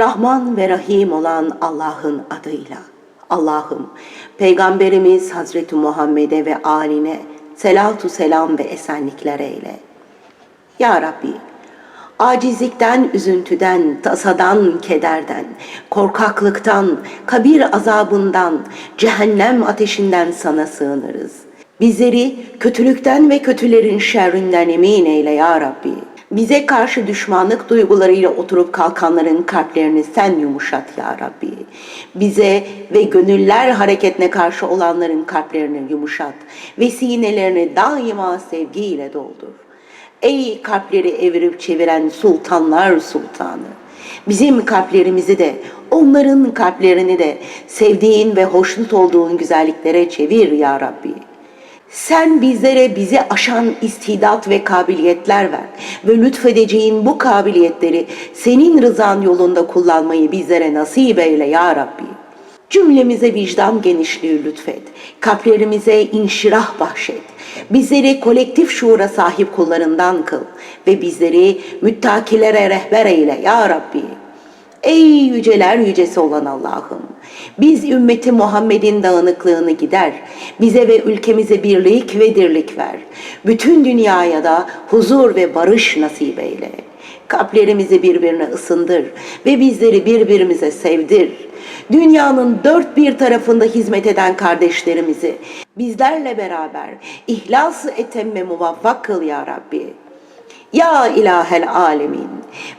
Rahman ve Rahim olan Allah'ın adıyla. Allah'ım Peygamberimiz Hazreti Muhammed'e ve aline selatu selam ve esenlikler eyle. Ya Rabbi, acizlikten, üzüntüden, tasadan, kederden, korkaklıktan, kabir azabından, cehennem ateşinden sana sığınırız. Bizleri kötülükten ve kötülerin şerrinden emin eyle ya Rabbi. Bize karşı düşmanlık duygularıyla oturup kalkanların kalplerini sen yumuşat ya Rabbi. Bize ve gönüller hareketine karşı olanların kalplerini yumuşat ve sinelerini daima sevgiyle doldur. Ey kalpleri evirip çeviren sultanlar sultanı! Bizim kalplerimizi de, onların kalplerini de sevdiğin ve hoşnut olduğun güzelliklere çevir ya Rabbi. Sen bizlere bizi aşan istidat ve kabiliyetler ver ve lütfedeceğin bu kabiliyetleri senin rızan yolunda kullanmayı bizlere nasip eyle ya Rabbi. Cümlemize vicdan genişliği lütfet. Kalplerimize inşirah bahşet. Bizleri kolektif şuura sahip kullarından kıl ve bizleri müttakilere rehber eyle ya Rabbi. Ey yüceler yücesi olan Allah'ım! Biz ümmeti Muhammed'in dağınıklığını gider. Bize ve ülkemize birlik ve dirlik ver. Bütün dünyaya da huzur ve barış nasip eyle. Kalplerimizi birbirine ısındır ve bizleri birbirimize sevdir. Dünyanın dört bir tarafında hizmet eden kardeşlerimizi bizlerle beraber ihlas etemme muvaffak kıl ya Rabbi. Ya ilahel alemin,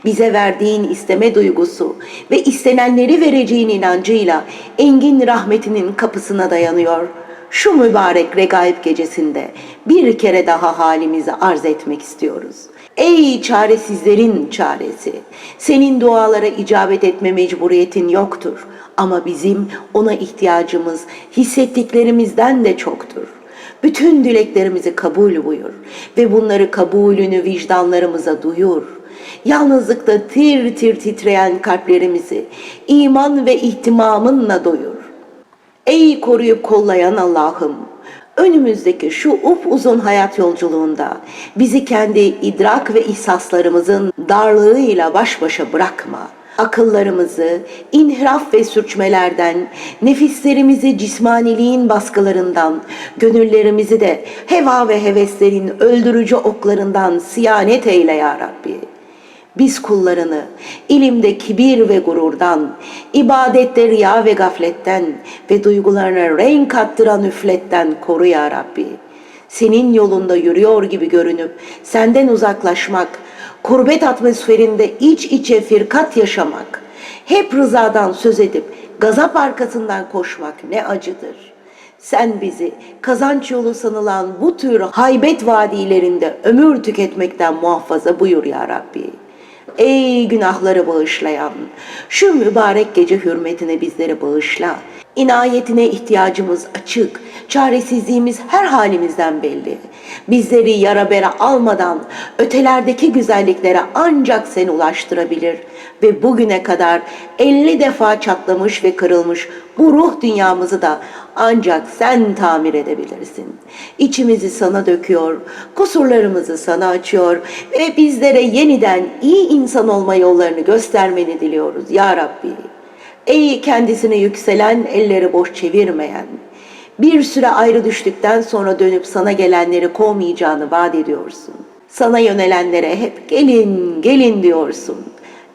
bize verdiğin isteme duygusu ve istenenleri vereceğin inancıyla engin rahmetinin kapısına dayanıyor. Şu mübarek regaib gecesinde bir kere daha halimizi arz etmek istiyoruz. Ey çaresizlerin çaresi, senin dualara icabet etme mecburiyetin yoktur. Ama bizim ona ihtiyacımız hissettiklerimizden de çoktur. Bütün dileklerimizi kabul buyur ve bunları kabulünü vicdanlarımıza duyur. Yalnızlıkta tir tir titreyen kalplerimizi iman ve ihtimamınla doyur. Ey koruyup kollayan Allah'ım, önümüzdeki şu upuzun hayat yolculuğunda bizi kendi idrak ve ihsaslarımızın darlığıyla baş başa bırakma.'' Akıllarımızı inhiraf ve sürçmelerden, nefislerimizi cismaniliğin baskılarından, gönüllerimizi de heva ve heveslerin öldürücü oklarından siyanet eyle ya Rabbi. Biz kullarını ilimde kibir ve gururdan, ibadette riya ve gafletten ve duygularına renk kattıran üfletten koru ya Rabbi. Senin yolunda yürüyor gibi görünüp senden uzaklaşmak, kurbet atmosferinde iç içe firkat yaşamak, hep rızadan söz edip gazap arkasından koşmak ne acıdır. Sen bizi kazanç yolu sanılan bu tür haybet vadilerinde ömür tüketmekten muhafaza buyur ya Rabbi. Ey günahları bağışlayan, şu mübarek gece hürmetine bizleri bağışla. İnayetine ihtiyacımız açık, çaresizliğimiz her halimizden belli. Bizleri yara bera almadan ötelerdeki güzelliklere ancak sen ulaştırabilir ve bugüne kadar 50 defa çatlamış ve kırılmış bu ruh dünyamızı da ancak sen tamir edebilirsin. İçimizi sana döküyor, kusurlarımızı sana açıyor ve bizlere yeniden iyi insan olma yollarını göstermeni diliyoruz ya Rabbi. Ey kendisine yükselen, elleri boş çevirmeyen, bir süre ayrı düştükten sonra dönüp sana gelenleri kovmayacağını vaat ediyorsun. Sana yönelenlere hep gelin, gelin diyorsun.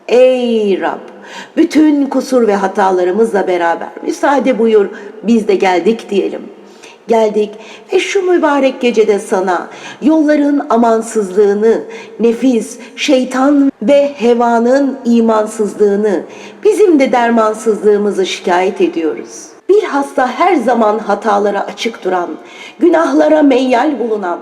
Ey Rab, bütün kusur ve hatalarımızla beraber müsaade buyur biz de geldik diyelim. Geldik ve şu mübarek gecede sana yolların amansızlığını, nefis, şeytan ve hevanın imansızlığını, bizim de dermansızlığımızı şikayet ediyoruz. Bilhassa her zaman hatalara açık duran, günahlara meyyal bulunan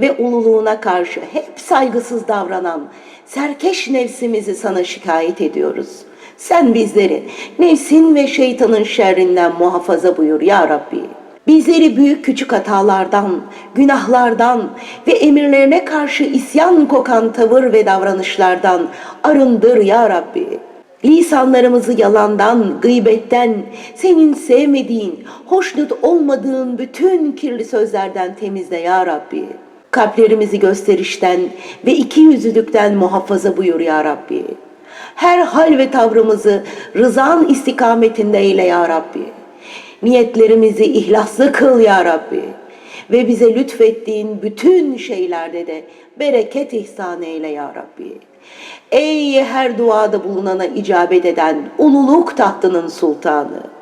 ve ululuğuna karşı hep saygısız davranan serkeş nefsimizi sana şikayet ediyoruz. Sen bizleri nefsin ve şeytanın şerrinden muhafaza buyur ya Rabbi. Bizleri büyük küçük hatalardan, günahlardan ve emirlerine karşı isyan kokan tavır ve davranışlardan arındır ya Rabbi. Lisanlarımızı yalandan, gıybetten, senin sevmediğin, hoşnut olmadığın bütün kirli sözlerden temizle ya Rabbi. Kalplerimizi gösterişten ve iki yüzlülükten muhafaza buyur ya Rabbi. Her hal ve tavrımızı rızan istikametinde eyle ya Rabbi. Niyetlerimizi ihlaslı kıl ya Rabbi. Ve bize lütfettiğin bütün şeylerde de bereket ihsan eyle ya Rabbi. Ey her duada bulunana icabet eden ululuk tahtının sultanı.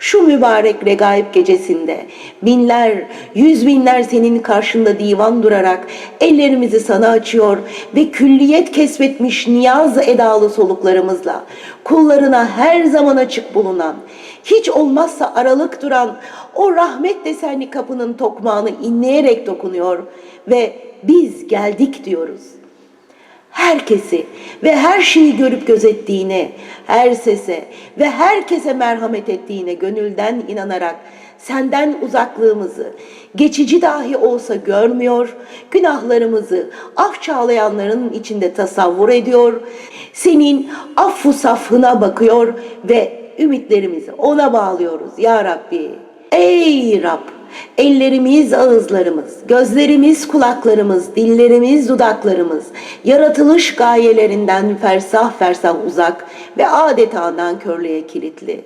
Şu mübarek regaib gecesinde binler, yüz binler senin karşında divan durarak ellerimizi sana açıyor ve külliyet kesbetmiş niyaz edalı soluklarımızla kullarına her zaman açık bulunan, hiç olmazsa aralık duran o rahmet desenli kapının tokmağını inleyerek dokunuyor ve biz geldik diyoruz herkesi ve her şeyi görüp gözettiğine, her sese ve herkese merhamet ettiğine gönülden inanarak senden uzaklığımızı geçici dahi olsa görmüyor, günahlarımızı af çağlayanların içinde tasavvur ediyor, senin affu safhına bakıyor ve ümitlerimizi ona bağlıyoruz ya Rabbi. Ey Rab! Ellerimiz, ağızlarımız, gözlerimiz, kulaklarımız, dillerimiz, dudaklarımız, yaratılış gayelerinden fersah fersah uzak ve adeta nankörlüğe kilitli.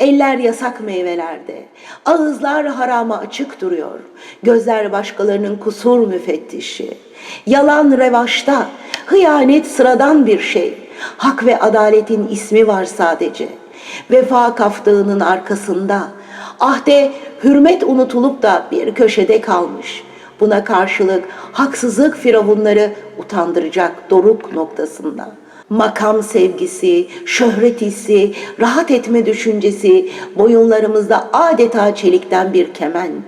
Eller yasak meyvelerde, ağızlar harama açık duruyor, gözler başkalarının kusur müfettişi. Yalan revaçta, hıyanet sıradan bir şey. Hak ve adaletin ismi var sadece. Vefa kaftığının arkasında, ahde hürmet unutulup da bir köşede kalmış. Buna karşılık haksızlık firavunları utandıracak doruk noktasında. Makam sevgisi, şöhret hissi, rahat etme düşüncesi boyunlarımızda adeta çelikten bir kement.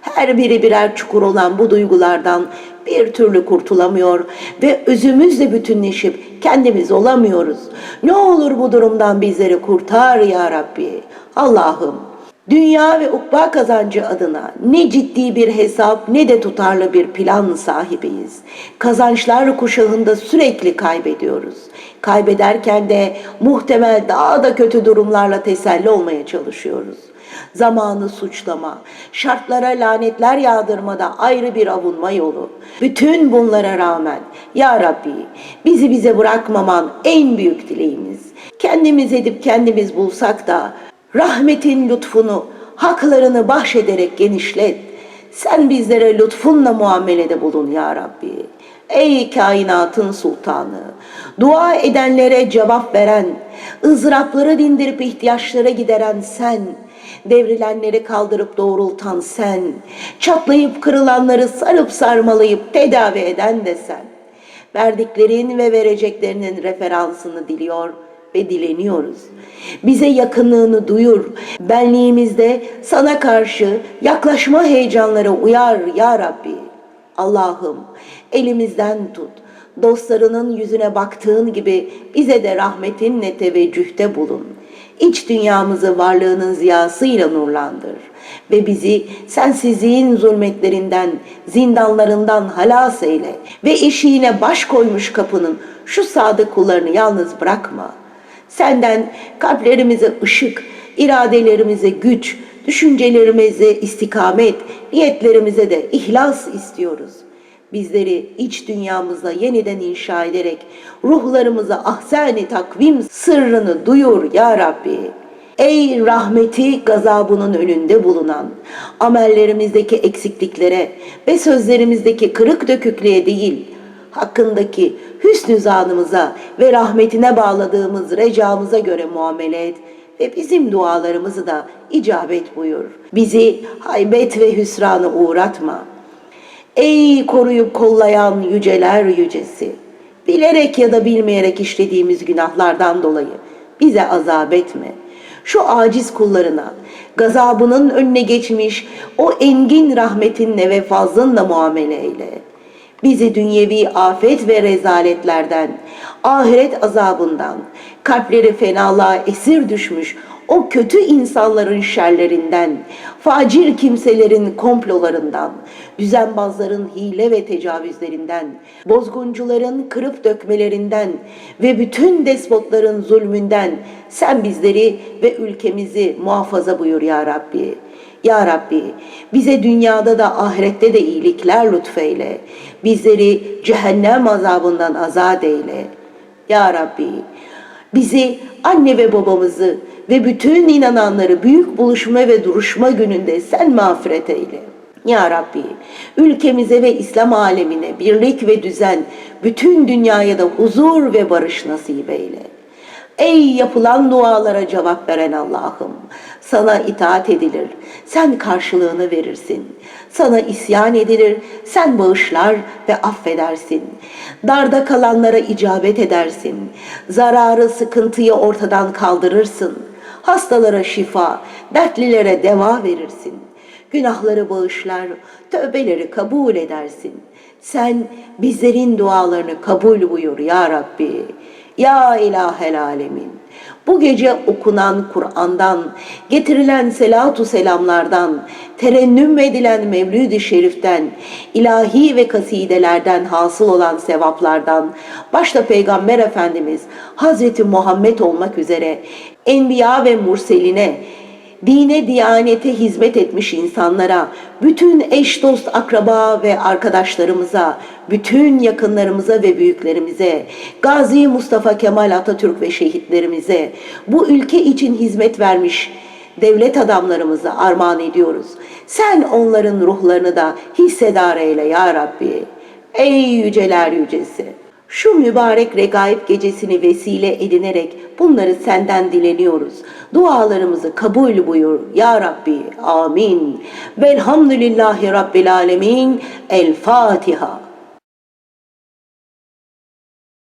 Her biri birer çukur olan bu duygulardan bir türlü kurtulamıyor ve özümüzle bütünleşip kendimiz olamıyoruz. Ne olur bu durumdan bizleri kurtar ya Rabbi. Allah'ım dünya ve ukba kazancı adına ne ciddi bir hesap ne de tutarlı bir plan sahibiyiz. Kazançlar kuşağında sürekli kaybediyoruz. Kaybederken de muhtemel daha da kötü durumlarla teselli olmaya çalışıyoruz. Zamanı suçlama, şartlara lanetler yağdırmada ayrı bir avunma yolu. Bütün bunlara rağmen Ya Rabbi bizi bize bırakmaman en büyük dileğimiz. Kendimiz edip kendimiz bulsak da rahmetin lütfunu, haklarını bahşederek genişlet. Sen bizlere lütfunla muamelede bulun ya Rabbi. Ey kainatın sultanı, dua edenlere cevap veren, ızdırapları dindirip ihtiyaçlara gideren sen, devrilenleri kaldırıp doğrultan sen, çatlayıp kırılanları sarıp sarmalayıp tedavi eden de sen. Verdiklerin ve vereceklerinin referansını diliyor ve dileniyoruz. Bize yakınlığını duyur. Benliğimizde sana karşı yaklaşma heyecanları uyar ya Rabbi. Allah'ım elimizden tut. Dostlarının yüzüne baktığın gibi bize de rahmetinle teveccühte bulun. İç dünyamızı varlığının ziyasıyla nurlandır ve bizi sensizliğin zulmetlerinden, zindanlarından halas eyle ve eşiğine baş koymuş kapının şu sadık kullarını yalnız bırakma. Senden kalplerimize ışık, iradelerimize güç, düşüncelerimize istikamet, niyetlerimize de ihlas istiyoruz. Bizleri iç dünyamızda yeniden inşa ederek ruhlarımıza ahsen-i takvim sırrını duyur ya Rabbi. Ey rahmeti gazabının önünde bulunan, amellerimizdeki eksikliklere ve sözlerimizdeki kırık döküklüğe değil, hakkındaki hüsnü zanımıza ve rahmetine bağladığımız recamıza göre muamele et ve bizim dualarımızı da icabet buyur. Bizi haybet ve hüsrana uğratma. Ey koruyup kollayan yüceler yücesi! Bilerek ya da bilmeyerek işlediğimiz günahlardan dolayı bize azap etme. Şu aciz kullarına gazabının önüne geçmiş o engin rahmetinle ve fazlınla muamele eyle. Bizi dünyevi afet ve rezaletlerden, ahiret azabından, kalpleri fenalığa esir düşmüş o kötü insanların şerlerinden, facir kimselerin komplolarından, düzenbazların hile ve tecavüzlerinden, bozguncuların kırıp dökmelerinden ve bütün despotların zulmünden sen bizleri ve ülkemizi muhafaza buyur ya Rabbi. Ya Rabbi bize dünyada da ahirette de iyilikler lütfeyle. Bizleri cehennem azabından azat eyle. Ya Rabbi Bizi, anne ve babamızı ve bütün inananları büyük buluşma ve duruşma gününde sen mağfiret eyle. Ya Rabbi, ülkemize ve İslam alemine birlik ve düzen, bütün dünyaya da huzur ve barış nasip eyle. Ey yapılan dualara cevap veren Allah'ım, sana itaat edilir, sen karşılığını verirsin. Sana isyan edilir, sen bağışlar ve affedersin. Darda kalanlara icabet edersin. Zararı, sıkıntıyı ortadan kaldırırsın. Hastalara şifa, dertlilere deva verirsin. Günahları bağışlar, tövbeleri kabul edersin. Sen bizlerin dualarını kabul buyur ya Rabbi. Ya ilahel alemin. Bu gece okunan Kur'an'dan, getirilen selatu selamlardan, terennüm edilen Mevlid-i Şerif'ten, ilahi ve kasidelerden hasıl olan sevaplardan, başta Peygamber Efendimiz Hazreti Muhammed olmak üzere enbiya ve murseline, dine diyanete hizmet etmiş insanlara, bütün eş dost akraba ve arkadaşlarımıza, bütün yakınlarımıza ve büyüklerimize, Gazi Mustafa Kemal Atatürk ve şehitlerimize, bu ülke için hizmet vermiş devlet adamlarımıza armağan ediyoruz. Sen onların ruhlarını da hissedar eyle ya Rabbi. Ey yüceler yücesi! Şu mübarek regaib gecesini vesile edinerek bunları senden dileniyoruz. Dualarımızı kabul buyur ya Rabbi. Amin. Velhamdülillahi Rabbil Alemin. El Fatiha.